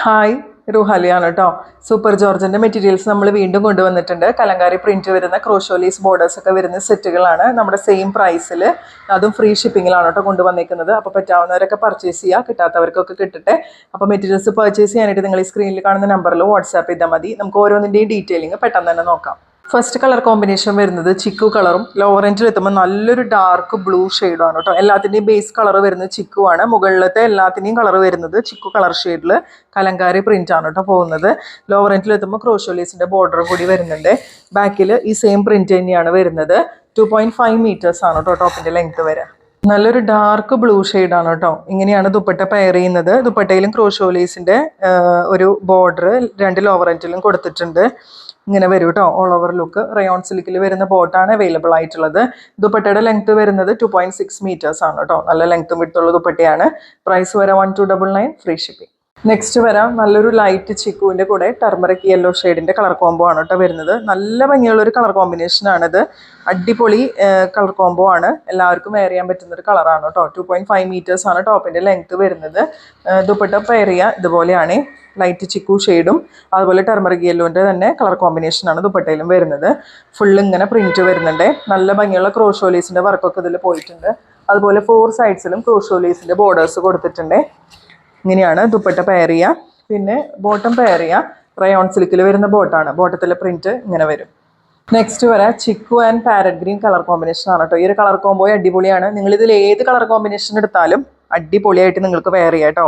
Hi റുഹാലിയാണ് കേട്ടോ super ജോർജിന്റെ materials നമ്മൾ വീണ്ടും കൊണ്ടുവന്നിട്ടുണ്ട്. കലങ്കാരി പ്രിന്റ് വരുന്ന ക്രോഷോലീസ് ബോർഡേഴ്സ് ഒക്കെ വരുന്ന സെറ്റുകളാണ്. നമ്മുടെ സെയിം പ്രൈസിൽ അതും ഫ്രീ ഷിപ്പിങ്ങിലാണ് കേട്ടോ കൊണ്ടുവന്നേക്കുന്നത്. അപ്പോൾ പറ്റാവുന്നവരൊക്കെ പർച്ചേസ് ചെയ്യുക കിട്ടാത്തവർക്കൊക്കെ കിട്ടട്ടെ. അപ്പോൾ മെറ്റീരിയൽസ് പർച്ചേസ് ചെയ്യാനായിട്ട് നിങ്ങൾ ഈ സ്ക്രീനിൽ കാണുന്ന നമ്പറിൽ വാട്സാപ്പ് ചെയ്താൽ മതി. നമുക്ക് ഓരോന്നിന്റെയും ഡീറ്റെയിലിംഗ് പെട്ടെന്ന് തന്നെ നോക്കാം. ഫസ്റ്റ് കളർ കോമ്പിനേഷൻ വരുന്നത് ചിക്കു കളറും ലോറന്റിൽ എത്തുമ്പോൾ നല്ലൊരു ഡാർക്ക് ബ്ലൂ ആണ് കേട്ടോ എല്ലാത്തിന്റെയും ബേസ് കളർ വരുന്നത് ചിക്കു ആണ്. മുകളിലത്തെ എല്ലാത്തിന്റെയും കളർ വരുന്നത് ചിക്കു കളർ ഷെയ്ഡിൽ കലങ്കാരി പ്രിന്റ് ആണ് കേട്ടോ പോകുന്നത്. ലോറന്റിൽ എത്തുമ്പോൾ ക്രോഷോലീസിന്റെ ബോർഡർ കൂടി വരുന്നുണ്ട്. ബാക്കിൽ ഈ സെയിം പ്രിന്റ് തന്നെയാണ് വരുന്നത്. ടു പോയിന്റ് ഫൈവ് മീറ്റേഴ്സ് ആണ് കേട്ടോ ടോപ്പിന്റെ ലെങ്ത് വരെ. നല്ലൊരു ഡാർക്ക് ബ്ലൂ ആണ് കേട്ടോ ഇങ്ങനെയാണ് ദുപ്പട്ട പെയർ ചെയ്യുന്നത്. ദുപ്പട്ടയിലും ക്രോഷോലീസിന്റെ ഒരു ബോർഡർ രണ്ട് ലോവറന്റിലും കൊടുത്തിട്ടുണ്ട്. ഇങ്ങനെ വരും കേട്ടോ ഓൾ ഓവർ ലുക്ക് റയോൺ സിലിക്കിൽ വരുന്ന ബോട്ടാണ് അവൈലബിൾ ആയിട്ടുള്ളത്. ദുപ്പട്ടയുടെ ലെങ്ത് വരുന്നത് ടു പോയിന്റ് സിക്സ് മീറ്റേഴ്സ് ആണ് കേട്ടോ നല്ല ലെങ്ത്തും വിട്ടുള്ള ദുപ്പട്ടയാണ്. പ്രൈസ് വരെ one two double nine free shipping next വരാം. നല്ലൊരു ലൈറ്റ് ചിക്കുവിന്റെ കൂടെ ടർമറിക് യെല്ലോ ഷെയ്ഡിന്റെ കളർ കോംബോ ആണ് കേട്ടോ വരുന്നത്. നല്ല ഭംഗിയുള്ള ഒരു കളർ കോമ്പിനേഷൻ ആണിത് അടിപൊളി കളർ കോംബോ ആണ്. എല്ലാവർക്കും വെയർ ചെയ്യാൻ പറ്റുന്ന ഒരു കളറാണ് കേട്ടോ. ടു പോയിന്റ് ഫൈവ് മീറ്റേഴ്സ് ആണ് ടോപ്പിന്റെ ലെങ്ത് വരുന്നത്. ദുപ്പട്ട ചെയ്യുക ഇതുപോലെയാണ്. ലൈറ്റ് ചിക്കു ഷെയ്ഡും അതുപോലെ ടെർമറിക് യെല്ലോന്റെ തന്നെ കളർ കോമ്പിനേഷനാണ് ദുപ്പട്ടയിലും വരുന്നത്. ഫുള്ള് ഇങ്ങനെ പ്രിന്റ് വരുന്നുണ്ട്. നല്ല ഭംഗിയുള്ള ക്രോഷോലീസിന്റെ വർക്കൊക്കെ ഇതിൽ പോയിട്ടുണ്ട്. അതുപോലെ ഫോർ സൈഡ്സിലും ക്രോഷോലീസിന്റെ ബോർഡേഴ്സ് കൊടുത്തിട്ടുണ്ട്. ഇങ്ങനെയാണ് ദുപ്പട്ട പെയർ ചെയ്യുക. പിന്നെ ബോട്ടം പെയർ ചെയ്യുക. റയോൺ സിൽക്കിൽ വരുന്ന ബോട്ടാണ് ബോട്ടത്തിലെ പ്രിന്റ് ഇങ്ങനെ വരും. നെക്സ്റ്റ് വരാം chikoo and parrot green colour combination ആണ് കേട്ടോ ഈ ഒരു കളർ കോംബോ അടിപൊളിയാണ്. നിങ്ങൾ ഇതിൽ ഏത് കളർ കോമ്പിനേഷൻ എടുത്താലും അടിപൊളിയായിട്ട് നിങ്ങൾക്ക് വെയർ ചെയ്യാം കേട്ടോ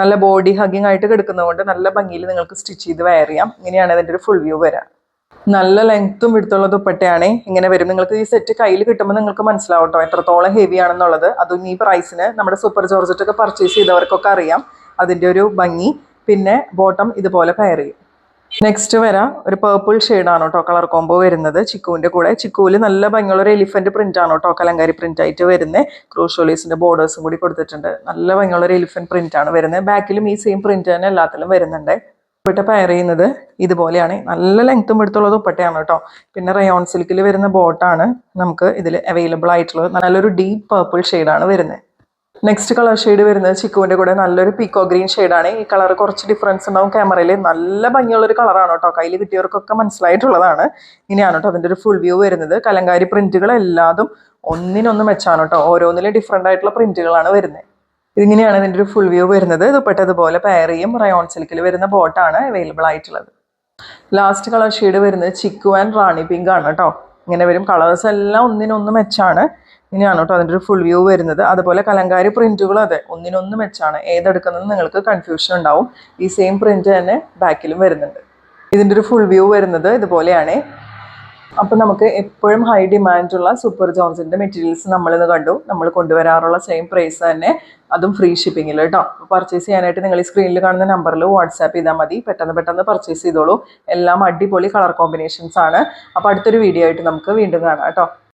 നല്ല ബോഡി ഹഗിങ് ആയിട്ട് കിടക്കുന്നതുകൊണ്ട് നല്ല ഭംഗിയിൽ നിങ്ങൾക്ക് സ്റ്റിച്ച് ചെയ്ത് വെയർ ചെയ്യാം. ഇങ്ങനെയാണ് അതിന്റെ ഒരു ഫുൾ വ്യൂ വരാം. നല്ല ലെങ്ത്തും വിടുത്തുള്ള ദുപ്പട്ടയാണ്. ഇങ്ങനെ വരും. നിങ്ങൾക്ക് ഈ സെറ്റ് കയ്യിൽ കിട്ടുമ്പോൾ നിങ്ങൾക്ക് മനസ്സിലാവും കേട്ടോ എത്രത്തോളം ഹെവി ആണെന്നുള്ളത്. അതും ഈ പ്രൈസിന് നമ്മുടെ സൂപ്പർ ജോർജറ്റൊക്കെ പർച്ചേസ് ചെയ്തവർക്കൊക്കെ അറിയാം. അതിന്റെ ഒരു ഭംഗി. പിന്നെ ബോട്ടം ഇതുപോലെ പെയർ ചെയ്യും. നെക്സ്റ്റ് വരാം. ഒരു പേർപ്പിൾ ആണ് കേട്ടോ കളർ കോംബോ വരുന്നത്. ചിക്കുവിന്റെ കൂടെ. ചിക്കുവിൽ നല്ല ഭംഗിയുള്ള ഒരു എലിഫന്റ് പ്രിന്റ് ആണ് കേട്ടോ കലങ്കാരി പ്രിന്റ് ആയിട്ട് വരുന്നത് ക്രൂഷോലീസിന്റെ ബോർഡേഴ്സും കൂടി കൊടുത്തിട്ടുണ്ട്. നല്ല ഭംഗിയുള്ള ഒരു എലിഫന്റ് പ്രിന്റ് ആണ് വരുന്നത് ബാക്കിലും ഈ സെയിം പ്രിന്റ് തന്നെ എല്ലാത്തിലും വരുന്നുണ്ട്. ദുപ്പട്ട പയർ ചെയ്യുന്നത് ഇതുപോലെയാണ്. നല്ല ലെങ്ത്തും എടുത്തുള്ള ദുപ്പട്ടയാണ് കേട്ടോ. പിന്നെ റയോൺ സിൽക്കിൽ വരുന്ന ബോട്ടാണ് നമുക്ക് ഇതിൽ അവൈലബിൾ ആയിട്ടുള്ളത്. നല്ലൊരു ഡീപ്പ് പേർപ്പിൾ ഷെയ്ഡാണ് വരുന്നത്. നെക്സ്റ്റ് കളർ ഷെയ്ഡ് വരുന്നത് ചിക്കുവിന്റെ കൂടെ നല്ലൊരു പീക്കോ ഗ്രീൻ ഷെയ്ഡാണ് ഈ കളർ കുറച്ച് ഡിഫറൻസ് ഉണ്ടാവും. ക്യാമറയിൽ നല്ല ഭംഗിയുള്ളൊരു കളറാണ് കേട്ടോ. കയ്യിൽ കിട്ടിയവർക്കൊക്കെ മനസ്സിലായിട്ടുള്ളതാണ്. ഇനിയാണ് കേട്ടോ അതിന്റെ ഒരു ഫുൾ വ്യൂ വരുന്നത്. കലങ്കാരി പ്രിന്റുകൾ എല്ലാതും ഒന്നിനൊന്ന് മെച്ചാണ് കേട്ടോ. ഓരോന്നിലും ഡിഫറെന്റ് ആയിട്ടുള്ള പ്രിന്റുകളാണ് വരുന്നത്. ഇതിങ്ങനെയാണ് ഇതിന്റെ ഒരു ഫുൾ വ്യൂ വരുന്നത്. ദുപ്പട്ട ഇതുപോലെ ചെയ്യും. റയോൺ സിൽക്കിൽ വരുന്ന ബോട്ടാണ് അവൈലബിൾ ആയിട്ടുള്ളത്. ലാസ്റ്റ് കളർ ഷെയ്ഡ് വരുന്നത് ചിക്കു ആൻഡ് റാണി പിങ്ക് ആണ് കേട്ടോ ഇങ്ങനെ വരും. കളേഴ്സ് എല്ലാം ഒന്നിനൊന്ന് മെച്ചാണ് ഇങ്ങനെയാണ് കേട്ടോ അതിന്റെ ഒരു ഫുൾ വ്യൂ വരുന്നത്. അതുപോലെ കലങ്കാരി പ്രിന്റുകളും അതെ ഒന്നിനൊന്ന് മെച്ചാണ് ഏതെടുക്കുന്നത് നിങ്ങൾക്ക് കൺഫ്യൂഷൻ ഉണ്ടാവും. ഈ സെയിം പ്രിന്റ് തന്നെ ബാക്കിലും വരുന്നുണ്ട്. ഇതിന്റെ ഒരു ഫുൾ വ്യൂ വരുന്നത് ഇതുപോലെയാണ്. അപ്പോൾ നമുക്ക് എപ്പോഴും ഹൈ ഡിമാൻഡുള്ള സൂപ്പർ ജോൺസിന്റെ മെറ്റീരിയൽസ് നമ്മളിന്ന് കണ്ടു. നമ്മൾ കൊണ്ടുവരാറുള്ള സെയിം പ്രൈസ് തന്നെ അതും ഫ്രീ ഷിപ്പിങ്ങിൽ കേട്ടോ പർച്ചേസ് ചെയ്യാനായിട്ട് നിങ്ങൾ ഈ സ്ക്രീനിൽ കാണുന്ന നമ്പറിൽ വാട്സാപ്പ് ചെയ്താൽ മതി. പെട്ടെന്ന് പെട്ടെന്ന് പർച്ചേസ് ചെയ്തോളൂ. എല്ലാം അടിപൊളി കളർ കോമ്പിനേഷൻസ് ആണ്. അപ്പോൾ അടുത്തൊരു വീഡിയോ ആയിട്ട് നമുക്ക് വീണ്ടും കാണാം കേട്ടോ